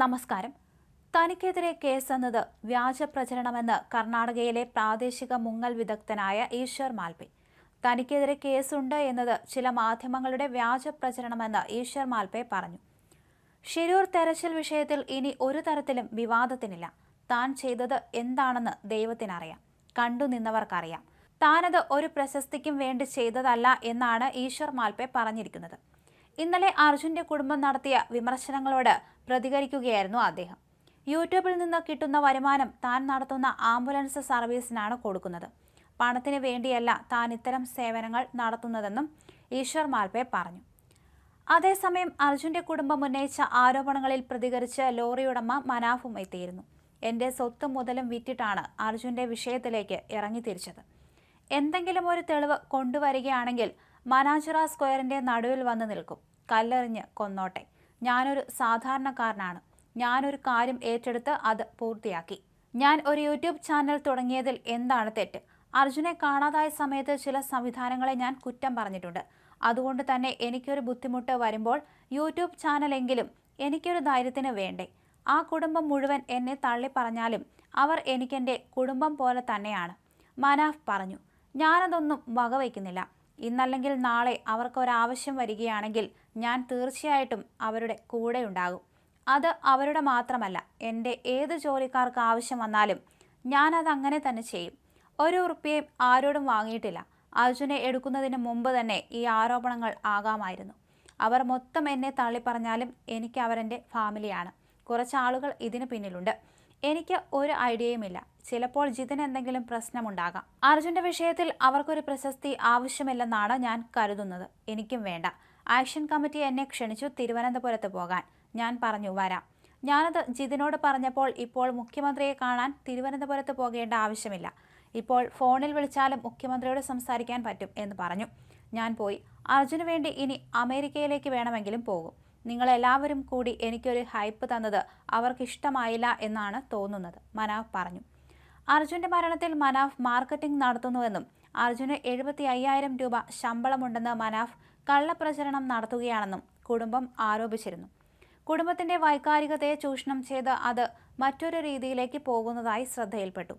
നമസ്കാരം. തനിക്കെതിരെ കേസെന്നത് വ്യാജ പ്രചരണമെന്ന് കർണാടകയിലെ പ്രാദേശിക മുങ്ങൽ വിദഗ്ധനായ ഈശ്വർ മാൽപെ. തനിക്കെതിരെ കേസുണ്ട് എന്നത് ചില മാധ്യമങ്ങളുടെ വ്യാജ പ്രചരണമെന്ന് ഈശ്വർ മാൽപെ പറഞ്ഞു. ഷിരൂർ തെരച്ചിൽ വിഷയത്തിൽ ഇനി ഒരു തരത്തിലും വിവാദത്തിനില്ല. താൻ ചെയ്തത് എന്താണെന്ന് ദൈവത്തിനറിയാം. കണ്ടു നിന്നവർക്കറിയാം. താനത് ഒരു പ്രശസ്തിക്കും വേണ്ടി ചെയ്തതല്ല എന്നാണ് ഈശ്വർ മാൽപെ പറഞ്ഞിരിക്കുന്നത്. ഇന്നലെ അർജുന്റെ കുടുംബം നടത്തിയ വിമർശനങ്ങളോട് പ്രതികരിക്കുകയായിരുന്നു അദ്ദേഹം. യൂട്യൂബിൽ നിന്ന് കിട്ടുന്ന വരുമാനം താൻ നടത്തുന്ന ആംബുലൻസ് സർവീസിനാണ് കൊടുക്കുന്നത്. പണത്തിന് വേണ്ടിയല്ല താൻ ഇത്തരം സേവനങ്ങൾ നടത്തുന്നതെന്നും ഈശ്വർ മാൽപേ പറഞ്ഞു. അതേസമയം അർജുന്റെ കുടുംബം ഉന്നയിച്ച ആരോപണങ്ങളിൽ പ്രതികരിച്ച് ലോറിയുടമ മനാഫും എത്തിയിരുന്നു. എന്റെ സ്വത്ത് മുതലും വിറ്റിട്ടാണ് അർജുന്റെ വിഷയത്തിലേക്ക് ഇറങ്ങി തിരിച്ചത്. എന്തെങ്കിലും ഒരു തെളിവ് കൊണ്ടുവരികയാണെങ്കിൽ മനാജുറ സ്ക്വയറിന്റെ നടുവിൽ വന്ന് നിൽക്കും. കല്ലെറിഞ്ഞ് കൊന്നോട്ടെ. ഞാനൊരു സാധാരണക്കാരനാണ്. ഞാനൊരു കാര്യം ഏറ്റെടുത്ത് അത് പൂർത്തിയാക്കി. ഞാൻ ഒരു യൂട്യൂബ് ചാനൽ തുടങ്ങിയതിൽ എന്താണ് തെറ്റ്? അർജുനെ കാണാതായ സമയത്ത് ചില സംവിധാനങ്ങളെ ഞാൻ കുറ്റം പറഞ്ഞിട്ടുണ്ട്. അതുകൊണ്ട് തന്നെ എനിക്കൊരു ബുദ്ധിമുട്ട് വരുമ്പോൾ യൂട്യൂബ് ചാനലെങ്കിലും എനിക്കൊരു ധൈര്യത്തിന് വേണ്ടേ? ആ കുടുംബം മുഴുവൻ എന്നെ തള്ളി പറഞ്ഞാലും അവർ എനിക്കെന്റെ കുടുംബം പോലെ തന്നെയാണ്. മനാഫ് പറഞ്ഞു. ഞാനതൊന്നും വകവയ്ക്കുന്നില്ല ഇന്നല്ലെങ്കിൽ നാളെ അവർക്കൊരാവശ്യം വരികയാണെങ്കിൽ ഞാൻ തീർച്ചയായിട്ടും അവരുടെ കൂടെ ഉണ്ടാകും അത് അവരുടെ മാത്രമല്ല എന്റെ ഏത് ജോലിക്കാർക്ക് ആവശ്യം വന്നാലും ഞാനത് അങ്ങനെ തന്നെ ചെയ്യും. ഒരു ഉറുപ്പിയും ആരോടും വാങ്ങിയിട്ടില്ല. അർജുനെ എടുക്കുന്നതിന് മുമ്പ് തന്നെ ഈ ആരോപണങ്ങൾ ആകാമായിരുന്നു. അവർ മൊത്തം എന്നെ തള്ളിപ്പറഞ്ഞാലും എനിക്ക് അവരെന്റെ ഫാമിലിയാണ്. കുറച്ച് ആളുകൾ ഇതിന് പിന്നിലുണ്ട്. എനിക്ക് ഒരു ഐഡിയയുമില്ല ചിലപ്പോൾ ജിതിന് എന്തെങ്കിലും പ്രശ്നമുണ്ടാകാം. അർജുന്റെ വിഷയത്തിൽ അവർക്കൊരു പ്രശസ്തി ആവശ്യമില്ലെന്നാണ് ഞാൻ കരുതുന്നത്. എനിക്കും വേണ്ട. ആക്ഷൻ കമ്മിറ്റി എന്നെ ക്ഷണിച്ചു തിരുവനന്തപുരത്ത് പോകാൻ. ഞാൻ പറഞ്ഞു വരാം. ഞാനത് ജിതിനോട് പറഞ്ഞപ്പോൾ ഇപ്പോൾ മുഖ്യമന്ത്രിയെ കാണാൻ തിരുവനന്തപുരത്ത് പോകേണ്ട ആവശ്യമില്ല. ഇപ്പോൾ ഫോണിൽ വിളിച്ചാലും മുഖ്യമന്ത്രിയോട് സംസാരിക്കാൻ പറ്റും എന്ന് പറഞ്ഞു. ഞാൻ പോയി. അർജുന് വേണ്ടി ഇനി അമേരിക്കയിലേക്ക് വേണമെങ്കിലും പോകും. നിങ്ങളെല്ലാവരും കൂടി എനിക്കൊരു ഹൈപ്പ് തന്നത് അവർക്കിഷ്ടമായില്ല എന്നാണ് തോന്നുന്നത്. മനാവ് പറഞ്ഞു. അർജുന്റെ മരണത്തിൽ മനാഫ് മാർക്കറ്റിംഗ് നടത്തുന്നുവെന്നും അർജുന് എഴുപത്തി അയ്യായിരം രൂപ ശമ്പളമുണ്ടെന്ന് മനാഫ് കള്ളപ്രചരണം നടത്തുകയാണെന്നും കുടുംബം ആരോപിച്ചിരുന്നു. കുടുംബത്തിന്റെ വൈകാരികതയെ ചൂഷണം ചെയ്ത് അത് മറ്റൊരു രീതിയിലേക്ക് പോകുന്നതായി ശ്രദ്ധയിൽപ്പെട്ടു.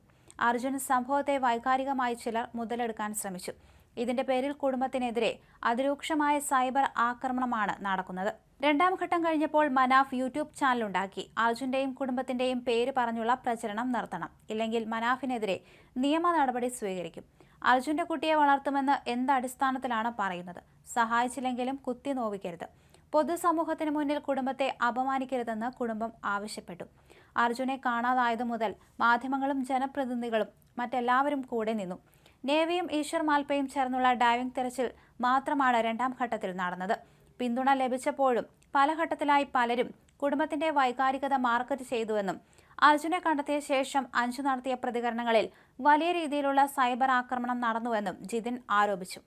അർജുൻ സംഭവത്തെ വൈകാരികമായി ചിലർ മുതലെടുക്കാൻ ശ്രമിച്ചു. ഇതിന്റെ പേരിൽ കുടുംബത്തിനെതിരെ അതിരൂക്ഷമായ സൈബർ ആക്രമണമാണ് നടക്കുന്നത്. രണ്ടാം ഘട്ടം കഴിഞ്ഞപ്പോൾ മനാഫ് യൂട്യൂബ് ചാനലുണ്ടാക്കി. അർജുന്റെയും കുടുംബത്തിന്റെയും പേര് പറഞ്ഞുള്ള പ്രചരണം നിർത്തണം. ഇല്ലെങ്കിൽ മനാഫിനെതിരെ നിയമ നടപടി സ്വീകരിക്കും. അർജുന്റെ കുട്ടിയെ വളർത്തുമെന്ന് എന്ത് അടിസ്ഥാനത്തിലാണ് പറയുന്നത്? സഹായിച്ചില്ലെങ്കിലും കുത്തി നോവിക്കരുത്. പൊതുസമൂഹത്തിന് മുന്നിൽ കുടുംബത്തെ അപമാനിക്കരുതെന്ന് കുടുംബം ആവശ്യപ്പെട്ടു. അർജുനെ കാണാതായതു മുതൽ മാധ്യമങ്ങളും ജനപ്രതിനിധികളും മറ്റെല്ലാവരും കൂടെ നിന്നു. നേവിയും ഈശ്വർ മാൽപ്പയും ചേർന്നുള്ള ഡൈവിംഗ് തെരച്ചിൽ മാത്രമാണ് രണ്ടാം ഘട്ടത്തിൽ നടന്നത്. പിന്തുണ ലഭിച്ചപ്പോഴും പല ഘട്ടത്തിലായി പലരും കുടുംബത്തിന്റെ വൈകാരികത മാർക്കറ്റ് ചെയ്തുവെന്നും അർജുനെ കണ്ടെത്തിയ ശേഷം അഞ്ചു നടത്തിയ പ്രതികരണങ്ങളിൽ വലിയ രീതിയിലുള്ള സൈബർ ആക്രമണം നടന്നുവെന്നും ജിതിൻ ആരോപിച്ചു.